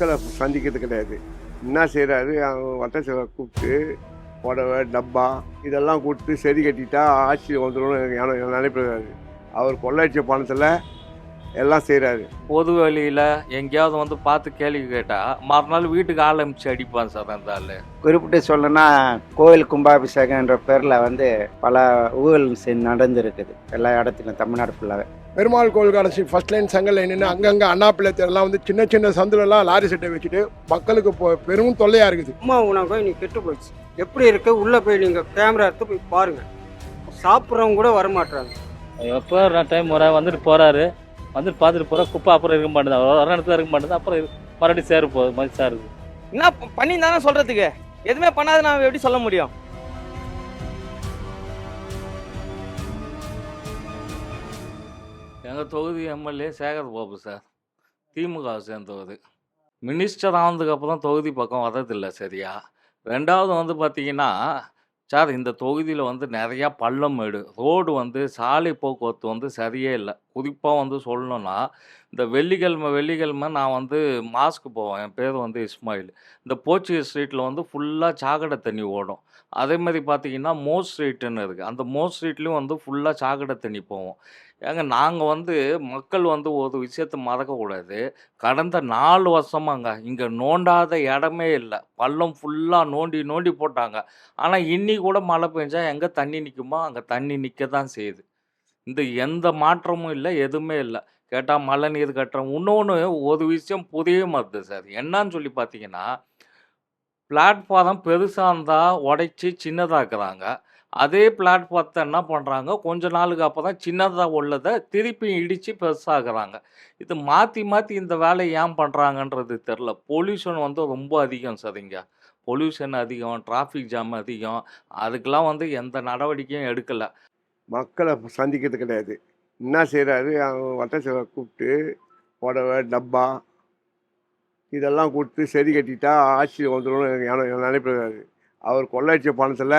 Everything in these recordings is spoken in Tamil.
மக்களை சந்திக்கிறது கிடையாது. என்ன செய்கிறாரு வட்ட சிலை கூப்பிட்டு புடவை டப்பா இதெல்லாம் கொடுத்து சரி கட்டிட்டா ஆட்சி வந்துடும் நினைப்பிடுறாரு அவர் கொள்ளையடிச்ச பணத்தில் எல்லாம் செய்கிறாரு பொது வழியில் எங்கேயாவது வந்து பார்த்து கேள்வி கேட்டால் மறுநாள் வீட்டுக்கு ஆள் அனுப்பிச்சு அடிப்பான் சார் அந்த ஆள். குறிப்பிட்டு சொல்லணும்னா கோயில் கும்பாபிஷேகம்ன்ற பேரில் வந்து பல ஊழல் நடந்திருக்குது. எல்லா இடத்துலையும் தமிழ்நாடு ஃபுல்லாகவே பெருமாள் கோவில் கடைசி ஃபர்ஸ்ட் லைன் செங்கல் நின்று அங்கங்கே அண்ணா பிள்ளை தெருலாம் வந்து சின்ன சின்ன சந்துலலாம் லாரி செட்டை வச்சுட்டு மக்களுக்கு இப்போ பெரும் தொல்லையாக இருக்குது. அம்மா உணவு போய் நீ கெட்டு போச்சு எப்படி இருக்கு? உள்ள போய் நீங்க கேமரா எடுத்து போய் பாருங்க. சாப்பிட்றவங்க கூட வரமாட்டாங்க எப்போ டைம் வர வந்துட்டு போறாரு. வந்துட்டு பார்த்துட்டு போறா குப்பை அப்புறம் இருக்க மாட்டேது வர இடத்துல இருக்க மாட்டேது அப்புறம் மறுபடியும் சேரு போகுது. மாதிரி சாருது. என்ன ப- பண்ணி தானே சொல்றதுக்கு? எதுவுமே பண்ணாத நான் எப்படி சொல்ல முடியும்? எங்கள் தொகுதி எம்எல்ஏ சேகர் பாபு சார் திமுக சேர்ந்தவர். மினிஸ்டர் ஆனதுக்கப்புறம் தொகுதி பக்கம் வரதில்லை சரியா? ரெண்டாவது வந்து பார்த்தீங்கன்னா சார் இந்த தொகுதியில் வந்து நிறையா பள்ளம் மேடு ரோடு வந்து சாலை போக்குவரத்து வந்து சரியே இல்லை. குறிப்பாக வந்து சொல்லணும்னா இந்த வெள்ளிக்கிழமை வெள்ளிக்கிழமை நான் வந்து மாஸ்க்கு போவேன். என் பேர் வந்து இஸ்மாயில். இந்த போர்ச்சுகீஸ் ஸ்ட்ரீட்டில் வந்து ஃபுல்லாக சாக்கடை தண்ணி ஓடும். அதே மாதிரி பார்த்தீங்கன்னா மோ ஸ்ட்ரீட்டுன்னு இருக்குது அந்த மோ ஸ்ட்ரீட்லேயும் வந்து ஃபுல்லாக சாக்கடை தண்ணி போவோம் ஏங்க நாங்கள் வந்து மக்கள் வந்து ஒரு விஷயத்த மறக்கக்கூடாது கடந்த நாலு வருஷமாங்க இங்கே நோண்டாத இடமே இல்லை. பள்ளம் ஃபுல்லாக நோண்டி நோண்டி போட்டாங்க. ஆனால் இன்னி கூட மழை பெஞ்சால் எங்கே தண்ணி நிற்குமோ அங்கே தண்ணி நிற்க தான் செய்யுது. இந்த எந்த மாற்றமும் இல்லை எதுவுமே இல்லை. கேட்டால் மழை நீர் கட்டுறோம். இன்னொன்று ஒரு விஷயம் புரிய மாட்டுது சார். என்னன்னு சொல்லி பார்த்தீங்கன்னா பிளாட்ஃபாரம் பெருசாக இருந்தால் உடைச்சி சின்னதாக்குறாங்க. அதே பிளாட்ஃபார்த்தை என்ன பண்ணுறாங்க கொஞ்ச நாளுக்கு அப்புறம் சின்னதாக உள்ளதை திருப்பி இடித்து பெருசாகிறாங்க இது மாற்றி மாற்றி இந்த வேலையை ஏன் பண்ணுறாங்கன்றது தெரில பொல்யூஷன் வந்து ரொம்ப அதிகம் சார் இங்கே. பொல்யூஷன் அதிகம் டிராஃபிக் ஜாம் அதிகம். அதுக்கெலாம் வந்து எந்த நடவடிக்கையும் எடுக்கலை. மக்களை சந்திக்கிறது கிடையாது. என்ன செய்கிறாரு வட்ட சிலை கூப்பிட்டு புடவை டப்பா இதெல்லாம் கொடுத்து சரி கட்டிட்டா ஆட்சி வந்துடும் நினைப்பிடுறாரு அவர் கொள்ளையடிச்ச பணத்தில்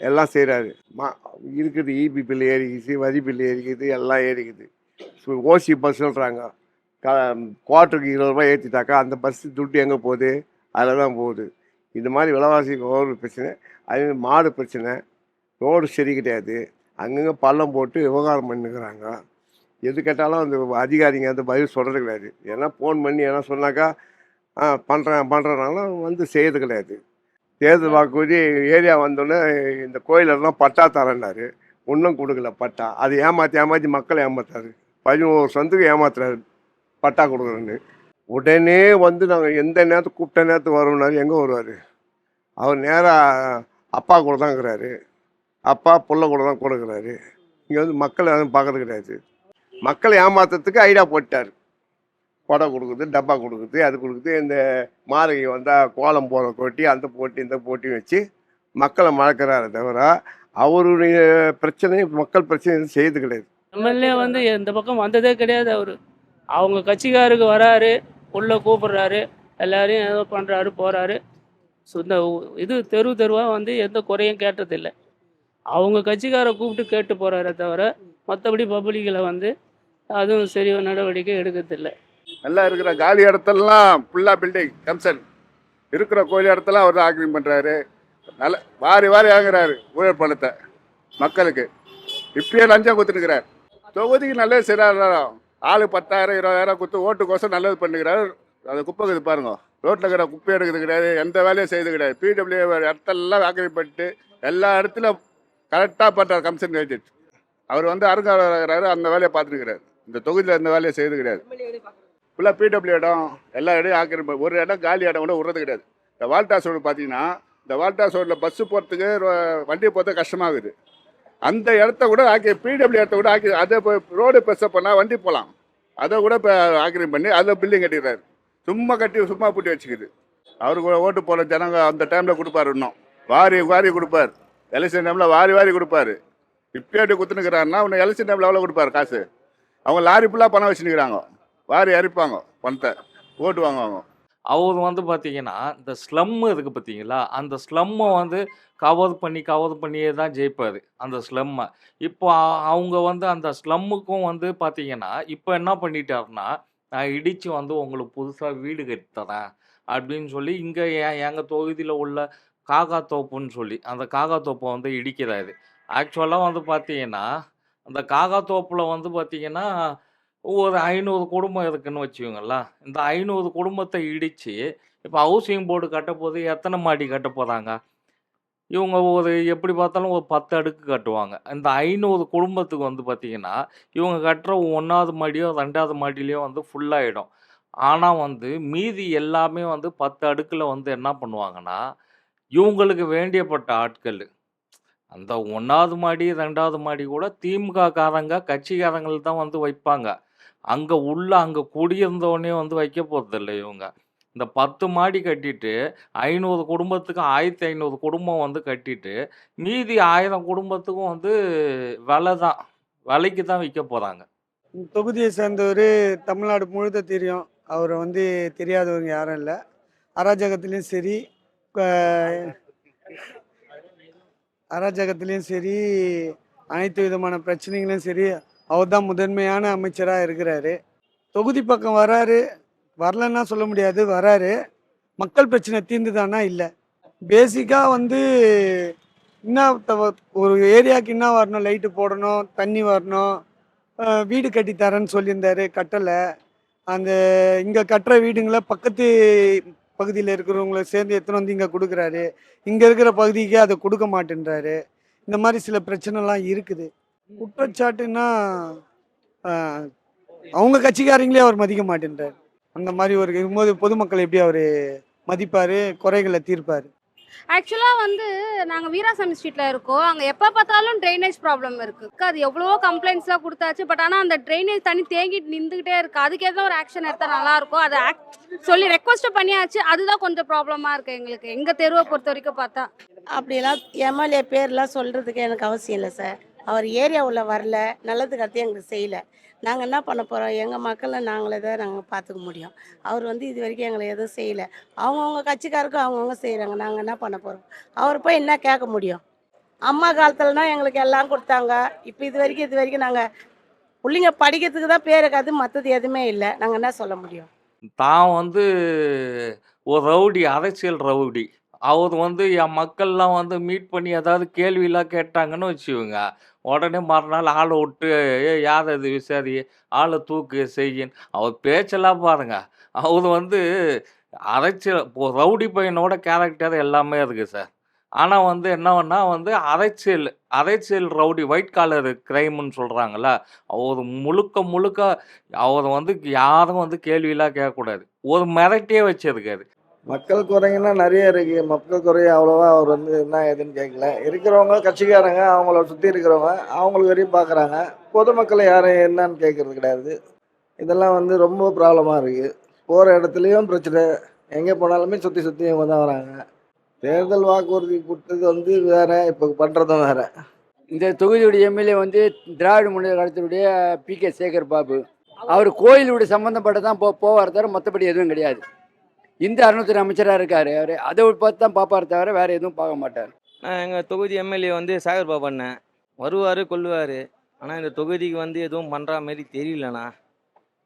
எல்லாம் செய்கிறாரு மா இருக்குது இபி பில் ஏறிக்குது வரி பில் ஏறிக்குது எல்லாம் ஏறிக்குது. ஓசி பஸ்ஸுன்றாங்க. க குவார்ட்டருக்கு இருபது ரூபாய் ஏற்றிட்டாக்கா அந்த பஸ்ஸு துட்டு எங்கே போகுது? அதில் தான் போகுது. இந்த மாதிரி விலைவாசி ஒரு பிரச்சனை. அதே மாடு பிரச்சனை. ரோடு சரி கிடையாது. அங்கங்கே பள்ளம் போட்டு விவகாரம் பண்ணிக்கிறாங்க எது கேட்டாலும் அந்த அதிகாரிங்க அந்த பதில் சொல்கிறது கிடையாது. ஏன்னா ஃபோன் பண்ணி ஏன்னா சொன்னாக்கா ஆ பண்ணுறேன் பண்ணுறனாலும் வந்து செய்யறது கிடையாது. தேர்தல் வாக்குறுதி ஏரியா வந்தோடனே இந்த கோயிலெல்லாம் பட்டா தரேன்னாரு. ஒன்றும் கொடுக்கல பட்டா. அது ஏமாற்றி ஏமாற்றி மக்களை ஏமாத்துறாரு. பதினோரு சந்துக்கு ஏமாத்துறாரு பட்டா கொடுக்குறேன்னு. உடனே வந்து நாங்கள் எந்த நேரத்துக்கு கூப்பிட்ட நேரத்துக்கு வரோம்னாரு எங்கே வருவார்? அவர் நேராக அப்பா கூட தான் இருக்கிறாரு அப்பா புள்ள கூட தான் கொடுக்குறாரு. இங்கே வந்து மக்களை எதுவும் பார்க்கறது கிடையாது. மக்களை ஏமாத்துறதுக்கு ஐடியா போட்டார் கொடை கொடுக்குது டப்பா கொடுக்குது அது கொடுக்குது. இந்த மாரகி வந்தால் கோலம் போகிற போட்டி அந்த போட்டி இந்த போட்டி வச்சு மக்களை மறக்கிறாரு தவிர அவருடைய பிரச்சனை மக்கள் பிரச்சனை எதுவும் செய்யறது கிடையாது. எம்எல்ஏ வந்து இந்த பக்கம் வந்ததே கிடையாது அவர். அவங்க கட்சிக்காருக்கு வராரு உள்ளே கூப்பிடுறாரு எல்லாரையும் ஏதோ பண்ணுறாரு போகிறாரு ஸோ இந்த இது தெரு தெருவாக வந்து எந்த குறையும் கேட்டதில்லை. அவங்க கட்சிக்காரை கூப்பிட்டு கேட்டு போகிறாரே தவிர மற்றபடி பப்ளிக்கில் வந்து அதுவும் சரி நடவடிக்கை எடுக்கிறதில்ல. நல்லா இருக்கிற காலி இடத்தெல்லாம் ஃபுல்லாக பில்டிங் கம்சன். இருக்கிற கோயில் இடத்தெல்லாம் அவர் தான் ஆக்கிரமி பண்ணுறாரு நல்ல வாரி வாரி வாங்குறாரு ஊழல் பணத்தை மக்களுக்கு. இப்பயே லஞ்சம் கொடுத்துருக்கிறார் தொகுதிக்கு நல்லது செய்கிறாரு ஆளு பத்தாயிரம் இருபதாயிரம் கொடுத்து ஓட்டுக்கோசம் நல்லது பண்ணுகிறாரு. அந்த குப்பை இருக்குது பாருங்க. ரோட்டில் இருக்கிற குப்பை எடுக்கிறது கிடையாது எந்த வேலையும் செய்யறது கிடையாது. பிடபிள்யூ இடத்தெல்லாம் ஆக்கிரமிப்பட்டு எல்லா இடத்துலையும் கரெக்டாக பண்ணுறார் கமிஷன் ஏஜென்ட் அவர் வந்து அருங்காவலராரு அந்த வேலையை பார்த்துருக்கிறார். இந்த தொகுதியில் இந்த வேலையை செய்து கிடையாது. ஃபுல்லாக பிடபிள்யூ இடம் எல்லா இடையும் ஆக்கிரமிப்பு ஒரு இடம் காலி இடம் கூட விடுறது கிடையாது. இந்த வால்டாஸ் ரோடு பார்த்தீங்கன்னா இந்த வால்டாஸ் ரோடில் பஸ்ஸு போகிறதுக்கு வண்டி போகிறது கஷ்டமாகுது. அந்த இடத்த கூட ஆக்கி பிடபிள்யூ இடத்த கூட ஆக்கி அதை இப்போ ரோடு பெருசாக பண்ணால் வண்டி போகலாம் அதை கூட இப்போ ஆக்கிரமி பண்ணி அதில் பில்டிங் கட்டிடுறாரு. சும்மா கட்டி சும்மா பூட்டி வச்சுக்குது. அவருக்கு கூட ஓட்டு போகிற ஜனங்க அந்த டைமில் கொடுப்பாரு இன்னும். வாரி வாரி கொடுப்பார். எலெக்ஷன் டைமில் வாரி வாரி கொடுப்பாரு. இப்படி அப்படி குத்துனுக்கிறாருன்னா அவனை எலெக்ஷன் டைமில் எவ்வளோ கொடுப்பாரு? காசு. அவங்க லாரி ஃபுல்லாக பணம் வச்சுருக்கிறாங்க வாரி அரிப்பாங்க பணத்தை. ஓட்டு வாங்குவாங்க. அவர் வந்து பார்த்தீங்கன்னா இந்த ஸ்லம் இருக்குது பார்த்தீங்களா அந்த ஸ்லம்மை வந்து கவர் பண்ணி கவர் பண்ணியே தான் ஜெயிப்பார் அந்த ஸ்லம்மை இப்போ அவங்க வந்து அந்த ஸ்லம்முக்கும் வந்து பார்த்தீங்கன்னா இப்போ என்ன பண்ணிட்டாருன்னா நான் இடித்து வந்து உங்களுக்கு புதுசாக வீடு கட்டித்தரேன் அப்படின்னு சொல்லி இங்கே எங்கள் தொகுதியில் உள்ள காகா தோப்புன்னு சொல்லி அந்த காகா தோப்பை வந்து இது. ஆக்சுவலாக வந்து பார்த்தீங்கன்னா அந்த காகா தோப்பில் வந்து பார்த்தீங்கன்னா ஒரு ஐநூறு குடும்பம் இருக்குன்னு வச்சுக்கோங்களேன். இந்த ஐநூறு குடும்பத்தை இடித்து இப்போ ஹவுசிங் போர்டு கட்ட போது எத்தனை மாடி கட்ட போகிறாங்க இவங்க ஒரு எப்படி பார்த்தாலும் ஒரு பத்து அடுக்கு கட்டுவாங்க. இந்த ஐநூறு குடும்பத்துக்கு வந்து பார்த்திங்கன்னா இவங்க கட்டுற ஒன்றாவது மாடியோ ரெண்டாவது மாடியிலையோ வந்து ஃபுல்லாகிடும் ஆனால் வந்து மீதி எல்லாமே வந்து பத்து அடுக்கில் வந்து என்ன பண்ணுவாங்கன்னா இவங்களுக்கு வேண்டியப்பட்ட ஆட்கள். அந்த ஒன்றாவது மாடி ரெண்டாவது மாடி கூட திமுக காரங்க கட்சிக்காரங்கள் தான் வந்து வைப்பாங்க. அங்கே உள்ள அங்கே குடியிருந்தவொடனே வந்து வைக்க போகிறதில்ல இவங்க. இந்த பத்து மாடி கட்டிட்டு ஐநூறு குடும்பத்துக்கு ஆயிரத்தி ஐநூறு குடும்பம் வந்து கட்டிட்டு மீதி ஆயிரம் குடும்பத்துக்கும் வந்து விலை தான் விலைக்கு தான் விற்க போகிறாங்க தொகுதியை சேர்ந்தவர் தமிழ்நாடு முழுத தெரியும். அவரை வந்து தெரியாதவங்க யாரும் இல்லை. அராஜகத்துலேயும் சரி அராஜகத்துலேயும் சரி அனைத்து விதமான பிரச்சனைகளையும் சரி அவர் தான் முதன்மையான அமைச்சராக இருக்கிறாரு. தொகுதி பக்கம் வராரு. வரலன்னா சொல்ல முடியாது. வராரு. மக்கள் பிரச்சனை தீர்ந்துதானா? இல்லை. பேசிக்காக வந்து என்ன ஒரு ஏரியாவுக்கு என்ன வரணும்? லைட்டு போடணும். தண்ணி வரணும். வீடு கட்டி தரேன்னு சொல்லியிருந்தாரு. கட்டலை. அந்த இங்கே கட்டுற வீடுங்களை பக்கத்து பகுதியில் இருக்கிறவங்கள சேர்ந்து எத்தனை வந்து இங்கே கொடுக்குறாரு? இங்கே இருக்கிற பகுதிக்கே அதை கொடுக்க மாட்டேன்றாரு. இந்த மாதிரி சில பிரச்சனைலாம் இருக்குது. குற்றச்சாட்டுன்னா அவங்க கட்சிக்காரங்களே அவர் மதிக்க மாட்டேன்றார். அந்த மாதிரி ஒரு இருக்கும்போது பொதுமக்கள் எப்படி அவர் மதிப்பார்? குறைகளை தீர்ப்பார்? ஆக்சுவலாக வந்து நாங்கள் வீராசாமி ஸ்ட்ரீட்டில் இருக்கோம். அங்கே எப்போ பார்த்தாலும் ட்ரைனேஜ் ப்ராப்ளம் இருக்குது அது எவ்வளவோ கம்ப்ளைண்ட்ஸ்லாம் கொடுத்தாச்சு. பட் ஆனால் அந்த ட்ரைனேஜ் தண்ணி தேங்கிட்டு நின்றுக்கிட்டே இருக்குது அதுக்கு ஒரு ஆக்ஷன் எடுத்தால் நல்லாயிருக்கும் அதை ஆக்ட் சொல்லி ரெக்வஸ்ட் பண்ணியாச்சு. அதுதான் கொஞ்சம் ப்ராப்ளமாக இருக்குது எங்களுக்கு. எங்கள் தெருவை பொறுத்த வரைக்கும் பார்த்தா. அப்படிலாம் எம்எல்ஏ பேர்லாம் சொல்கிறதுக்கு எனக்கு அவசியம் இல்லை சார் அவர் ஏரியாவில் வரல நல்லதுக்கு அடுத்து எங்களுக்கு செய்யலை. நாங்கள் என்ன பண்ண போகிறோம் எங்கள் மக்களை நாங்களே தான் நாங்கள் பார்த்துக்க முடியும். அவர் வந்து இது வரைக்கும் எங்களை எதுவும் செய்யலை. அவங்கவுங்க கட்சிக்காருக்கும் அவங்கவுங்க செய்கிறாங்க நாங்கள் என்ன பண்ண போகிறோம் அவர் போய் என்ன கேட்க முடியும்? அம்மா காலத்துலனா எங்களுக்கு எல்லாம் கொடுத்தாங்க. இப்போ இது வரைக்கும் இது வரைக்கும் நாங்கள் பிள்ளைங்க படிக்கிறதுக்கு தான் பேர் இருக்காது மற்றது எதுவுமே இல்லை. நாங்கள் என்ன சொல்ல முடியும்? தான் வந்து ஒரு ரவுடி அரசியல் ரவுடி. அவர் வந்து என் மக்கள்லாம் வந்து மீட் பண்ணி ஏதாவது கேள்வியெல்லாம் கேட்டாங்கன்னு வச்சுக்கோங்க. உடனே மறுநாள் ஆளை விட்டு ஏ யார் அது விசாரி? ஆளை தூக்கு செய்யின் அவர் பேச்செல்லாம் பாருங்க. அவர் வந்து அரைச்சல் இப்போ ரவுடி பையனோட கேரக்டர் எல்லாமே இருக்குது சார். ஆனால் வந்து என்னவன்னா வந்து அரைச்சல் அரைச்சல் ரவுடி ஒயிட் காலர் கிரைம்னு சொல்கிறாங்கள அவர் முழுக்க முழுக்க அவர் வந்து யாரும் வந்து கேள்வியெல்லாம் கேட்கக்கூடாது. ஒரு மிரட்டியே வச்சிருக்காரு. மக்கள் குறைங்கன்னா நிறைய இருக்கு. மக்கள் குறைய அவ்வளோவா அவர் வந்து என்ன ஏதுன்னு கேட்கல இருக்கிறவங்க கட்சிக்காரங்க அவங்கள சுற்றி இருக்கிறவங்க அவங்களுக்கு வரையும் பார்க்குறாங்க பொதுமக்களை யாரும் என்னன்னு கேட்கறது கிடையாது. இதெல்லாம் வந்து ரொம்ப ப்ராப்ளமாக இருக்குது போகிற இடத்துலையும் பிரச்சனை. எங்கே போனாலுமே சுற்றி சுற்றி இவங்க தான் வராங்க. தேர்தல் வாக்குறுதி கொடுத்தது வந்து வேற இப்போ பண்ணுறதும் வேற. இந்த தொகுதியுடைய எம்எல்ஏ வந்து திராவிட முன்னேற்ற கழகத்தினுடைய பி கே சேகர் பாபு. அவர் கோயிலுடைய சம்மந்தப்பட்ட தான் போ போவார் தவிர மற்றபடி எதுவும் கிடையாது. இந்த அறநிலைத்துறை அமைச்சராக இருக்கார் அவர் அதை பார்த்து தான் பார்ப்பார் தவிர வேறு எதுவும் பார்க்க மாட்டார். நான் எங்கள் தொகுதி எம்எல்ஏ வந்து சாகர் பாபு அண்ணன். வருவார் கொல்லுவார் ஆனால் இந்த தொகுதிக்கு வந்து எதுவும் பண்ணுற மாதிரி தெரியலண்ணா.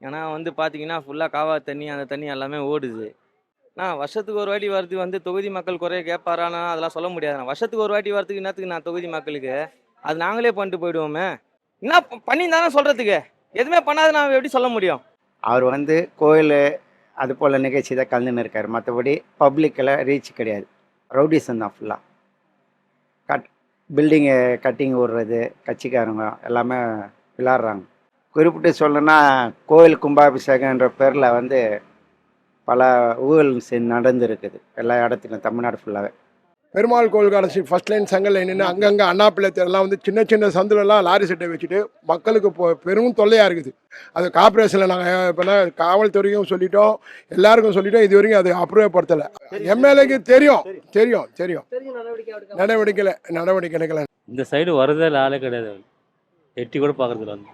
ஏன்னா வந்து பார்த்தீங்கன்னா ஃபுல்லாக காவா தண்ணி அந்த தண்ணி எல்லாமே ஓடுது. நான் வருஷத்துக்கு ஒரு வாட்டி வரது வந்து தொகுதி மக்கள் குறைய கேட்பாரானா அதெல்லாம் சொல்ல முடியாதுண்ணா. வருஷத்துக்கு ஒரு வாட்டி வரதுக்கு என்னத்துக்கு நான் தொகுதி மக்களுக்கு? அது நாங்களே பண்ணிட்டு போயிடுவோமே. என்ன ப- பண்ணி தானே சொல்கிறதுக்கு எதுவுமே பண்ணாத நான் எப்படி சொல்ல முடியும்? அவர் வந்து கோயில் அது போல் நிகழ்ச்சி தான் கலந்துன்னு இருக்கார் மற்றபடி பப்ளிக்கில் ரீச் கிடையாது ரவுடிசம் தான் ஃபுல்லாக கட் பில்டிங்கு கட்டிங் விடுறது கட்சிக்காரங்க எல்லாமே விளாட்றாங்க. குறிப்பிட்டு சொல்லணும்னா கோயில் கும்பாபிஷேகன்ற பேரில் வந்து பல ஊழல் செ- நடந்திருக்குது. எல்லா இடத்துலையும் தமிழ்நாடு ஃபுல்லாகவே பெருமாள் கோவில் கடைசி ஃபர்ஸ்ட் லைன் சங்கல் லைன்னு அங்கங்கே அண்ணா தெருலாம் வந்து சின்ன சின்ன சந்துலலாம் லாரி செட்டை வச்சுட்டு மக்களுக்கு போ பெரும் தொல்லையாக இருக்குது. அது கார்பரேஷனில் நாங்கள் இப்போனா காவல்துறையும் சொல்லிட்டோம் எல்லாருக்கும் சொல்லிட்டோம் இது வரைக்கும் அது அப்ரூவ் படுத்தலை. எம்எல்ஏக்கு தெரியும் தெரியும் தெரியும். நடவடிக்கையில் நடவடிக்கை எடுக்கல. இந்த சைடு வரதே ஆளே கிடையாது எட்டி கூட பார்க்குறதுல வந்து.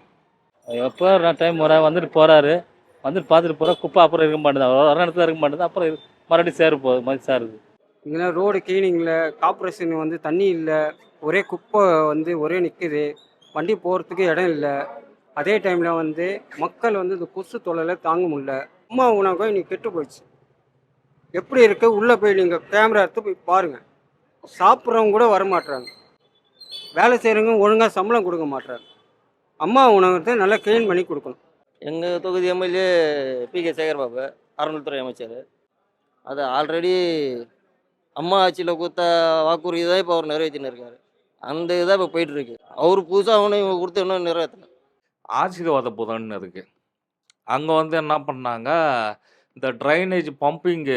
எப்போ டைம் வர வந்துட்டு போகிறாரு வந்துட்டு பார்த்துட்டு போகிறா குப்பை அப்புறம் இருக்க மாட்டேங்குது. அவர் வர இடத்துல இருக்க மாட்டேது அப்புறம் மறுபடியும் சேர போகுது மாதிரி சேருது. இங்கெல்லாம் ரோடு கிளீனிங்கில் கார்பரேஷன் வந்து தண்ணி இல்லை. ஒரே குப்பை வந்து ஒரே நிற்குது வண்டி போகிறதுக்கு இடம் இல்லை. அதே டைமில் வந்து மக்கள் வந்து இந்த கொசு தொழிலை தாங்க முடியல. அம்மா உணவகம் இன்னைக்கு கெட்டு போயிடுச்சு. எப்படி இருக்கு? உள்ளே போய் நீங்கள் கேமரா எடுத்து போய் பாருங்கள் சாப்பிட்றவங்க கூட வரமாட்றாங்க வேலை செய்கிறவங்க ஒழுங்காக சம்பளம் கொடுக்க மாட்றாங்க. அம்மா உணவகத்தை நல்லா க்ளீன் பண்ணி கொடுக்கணும். எங்கள் தொகுதி எம்எல்ஏ பி கே சேகர்பாபு அறநிலைத்துறை அமைச்சர். அது ஆல்ரெடி அம்மா ஆட்சியில் கொடுத்த வாக்குறுதி தான் இப்போ அவர் நிறைவேற்றின்னு இருக்காரு அந்த இதாக இப்போ போயிட்டுருக்கு. அவர் புதுசாக அவனை இவங்க கொடுத்து இன்னும் நிறைவேற்றல. ஆசீர்வாத புதன்னு இருக்கு. அங்கே வந்து என்ன பண்ணாங்க? இந்த ட்ரைனேஜ் பம்பிங்கு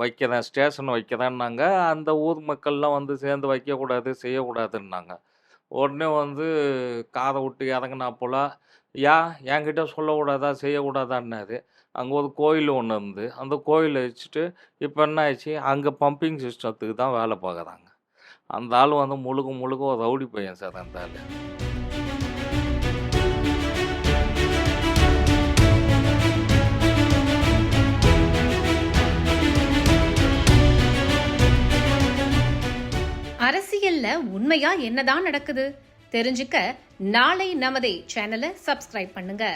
வைக்கிறேன் ஸ்டேஷன் வைக்கிறேன்னாங்க அந்த ஊர் மக்கள்லாம் வந்து சேர்ந்து வைக்கக்கூடாது செய்யக்கூடாதுன்னாங்க. உடனே வந்து காதை விட்டு இறங்கினா போல் யா என்கிட்ட சொல்லக்கூடாதா செய்யக்கூடாதான்னாரு. அங்கே ஒரு கோயில் ஒன்று இருந்து அந்த கோயிலை வச்சுட்டு இப்போ என்ன ஆயிடுச்சு? அங்கே பம்பிங் சிஸ்டத்துக்கு தான் வேலை பார்க்குறாங்க அந்த ஆள் வந்து முழுக்க முழுக்க ஒரு ரவுடி பையன் சார் அந்த ஆள். அரசியல்ல உண்மையா என்னதான் நடக்குது? தெரிஞ்சுக்க நாளை நமதே சேனலை சப்ஸ்கிரைப் பண்ணுங்க.